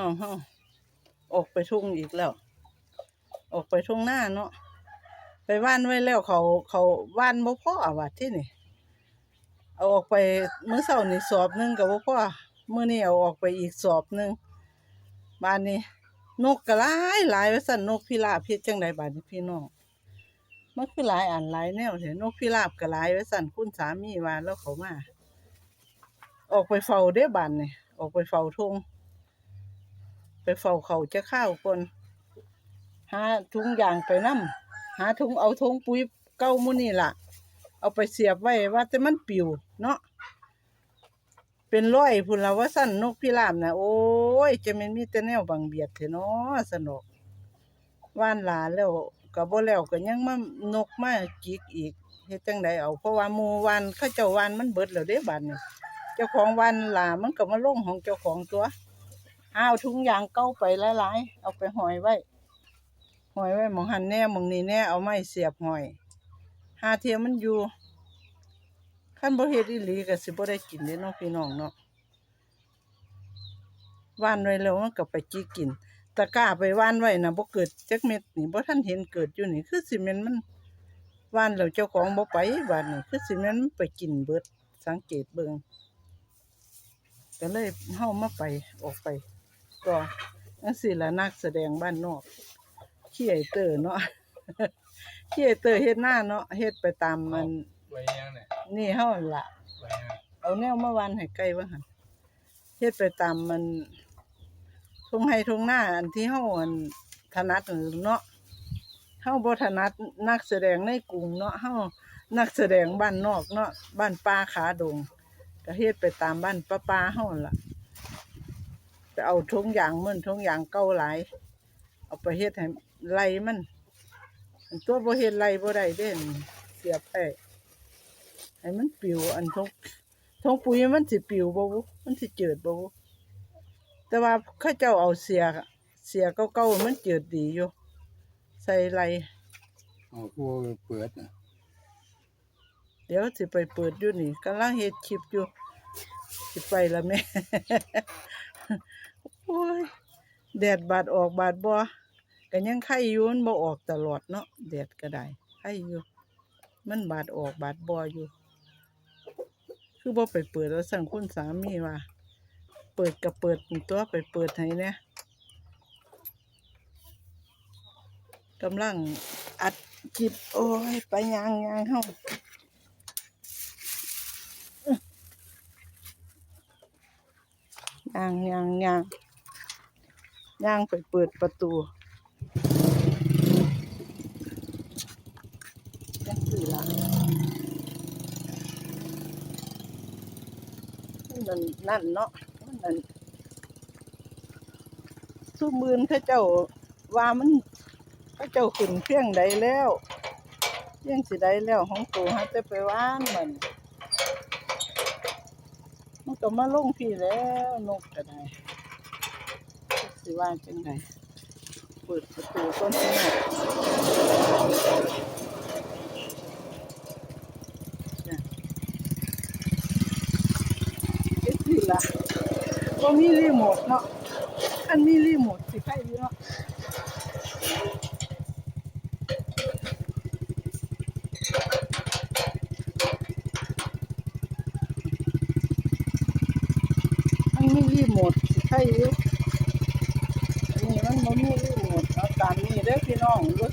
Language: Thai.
อ้าเฮาออกไปทุ่งอีกแล้ว ออกไปทุ่งหน้าเนาะไปว่านไว้แล้วเขาเขาว่านบ่พอว่าที่นี่เอาออกไปมื้อเช้านี่สอบหนึงก็บ่พอมื้อนี้เอาออกไปอีกสอบหนึงบ้านนี้ นกก็หลายหลายว่าซั่นนกพิราบเฮ็ดจังได๋บาดนี้พี่น้องมันคือหลายอันหลายแนวแท้นนกพิราบก็หลายว่าซั่นคุณสามีว่าแล้วเขามาออกไปเฝ้าเด้บ้านนี่ออกไปเฝ้าทุ่ง ไปเฝ้าเขาจะข้าวคนหาถุงยางไปนํหาถุงเอาถุงปุ๋ยเก่ามื้อนี่ล่ะ เอาไปเสียบไว้ว่าแต่มันปิวเนาะเป็นร้อยพุ่นละว่าสั่นนกพิราบนะโอ้ยจะม่นมีแต่แนวบังเบียดแท้เนาะสนอกว่านหลาแล้วก็บ่แล้วก็ยังมานกมาจิกอีกเฮ็ดจังไดเอาเพราะว่าหมู่วานเขาเจ้าวานมันเบิดแล้วเด้บัดนี้เจ้าของวานหลามันก็มาลงของเจ้าของตัว หาเอาถุงยางเก่าไปหลายๆเอาไปหอยไว้หอยไว้หมองหันแน่หมองนี้แน่เอาไม้เสียบหอยหาเทียมมันอยู่คันบ่เฮ็ดอีหลีก็สิบ่ได้กินเด้เนาะพี่น้องเนาะว่านไว้แล้วมันก็ไปจิกกินตะกร้าไปว่านไว้น่ะบ่เกิดจักเม็ดนี่บ่ทันเห็นเกิดอยู่นี่คือสิแม่นมันว่านแล้วเจ้าของบ่ไปบาดนี้คือสิแม่นมันไปกินเบิดสังเกตเบิ่งก็เลยเฮามาไปออกไป ก็จังซี่ล่ะนักแสดงบ้านนอกขี้ไอเตอร์เนาะขี้ไอเตอร์เฮ็ดหน้าเนาะเฮ็ดไปตามมันไว้ยังเนี่ยนี่เฮาหั่นล่ะไว้ยังเอาแนวมาวันให้ไกลว่าหั่นเฮ็ดไปตามมันทุ่งไห้ทุ่งหน้าอันที่เฮาอันถนัดนั่นเนาะเฮาบ่ถนัดนักแสดงในกรุงเนาะเฮานักแสดงบ้านนอกเนาะบ้านป่าขาดงก็เฮ็ดไปตามบ้านป้าๆเฮาหั่นล่ะ ไปเอาทุงยางมันทุงยางเก่าหลาย เอาไปเฮ็ดให้ไล่มันอันตัวบ่เฮ็ดไล่บ่ได้เด้นเสียบไปให้มันปิวอันทงทงปุ๋ยมันสิปิวบ่บุมันสิเจิดบ่บุแต่ว่าเขาเจ้าเอาเสียเสียเก่าๆมันเจิดดีอยู่ใส่ไล่อ๋อกูเปิดน่ะเดี๋ยวสิไปเปิดอยู่นี่กำลังเฮ็ดคลิปอยู่สิไปละแม่ โอ้ยแดดบาดออกบาดบ่ก็ยังไข่อยู่มันบ่ออกตลอดเนาะแดดก็ได้ไข่อยู่ มันบาดออกบาดบ่อยู่ คือบ่ไปเปิดแล้วสั่งคุณสามีว่า เปิดก็เปิดตัวไปเปิดให้แหน่ยกำลังอัดคลิปโอ้ยไปยางยางเฮาย่างย่างย่าง ย่างไปเปิดประตูจังสี่ละนั่นนั่นเนาะมันนั่นสู้มือนเขาเจ้าว่ามันเขาเจ้าขึ้นเพียงใดแล้วเพียงสิใดแล้วของตัวฮะจะไปว่านมันมันก็มาลงพี่แล้วนกก็ได้ สิว่าจังไดเปิดประตูต้นที่นกจ้ะเอ็ดสิล่ะก็มีรีโมทเนาะอันมีรีโมทสิใครอยู่เนาะมันมีรีโมทสิใครอยู่อันนี้มันบ่มีรีโมทเอาตาม นี่เด้อพี่น้องรถ